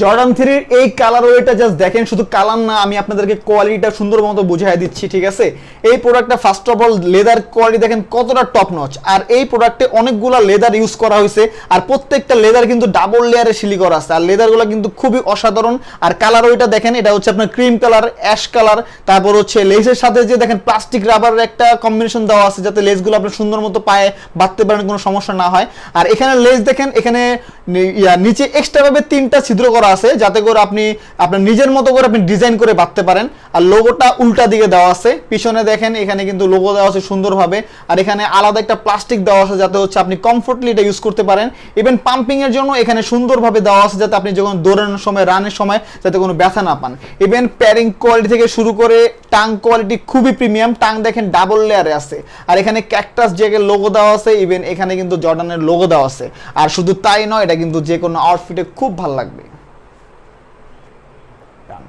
Jordan থ্রির এই colour ওয়েটা just দেখেন, শুধু কালার না, আমি আপনাদেরকে কোয়ালিটিটা সুন্দর মতো বুঝাই দিচ্ছি, ঠিক আছে? এই প্রোডাক্টটা first of all leather quality দেখেন কতটা টপ নচ আর এই প্রোডাক্টে অনেকগুলো লেদার ইউজ করা হয়েছে, আর প্রত্যেকটা লেদার কিন্তু ডাবল লেয়ারে শিলি করা আছে। আর লেদারগুলো কিন্তু খুবই অসাধারণ। আর কালার ওইটা দেখেন, এটা হচ্ছে আপনার ক্রিম কালার অ্যাশ কালার তারপর হচ্ছে লেসের সাথে যে দেখেন প্লাস্টিক রাবারের একটা কম্বিনেশন দেওয়া আছে, যাতে লেসগুলো আপনার সুন্দর মতো পায়ে বাঁধতে পারেন, কোনো সমস্যা না হয়। আর এখানে লেস দেখেন, এখানে নিচে এক্সট্রা ভাবে তিনটা ছিদ্র করা আছে, যাতে করে আপনি, আপনার নিজের মতো করে আপনি ডিজাইন করে বাঁধতে পারেন। আর লোগোটা উল্টা দিকে দেওয়া আছে। পিছনে দেখেন, এখানে কিন্তু লোগো দেওয়া আছে সুন্দরভাবে। আর এখানে আলাদা একটা প্লাস্টিক দেওয়া আছে, যাতে হচ্ছে আপনি কমফোর্টলি এটা ইউজ করতে পারেন। ইভেন পাম্পিং এর জন্য এখানে সুন্দরভাবে দেওয়া আছে, যাতে আপনি যখন দৌড়ানোর সময়, রানের সময়, যাতে কোনো ব্যথা না পান। ইভেন প্যারিং কোয়ালিটি থেকে শুরু করে টাং কোয়ালিটি খুবই প্রিমিয়াম টাং দেখেন ডাবল লেয়ারে আছে। আর এখানে ক্যাকটাস জেগের লোগো দেওয়া আছে ইভেন এখানে কিন্তু জর্ডানের লোগো দেওয়া আছে। আর শুধু তাই নয়, এটা কিন্তু যে কোনো আউটফিটে খুব ভালো লাগবে।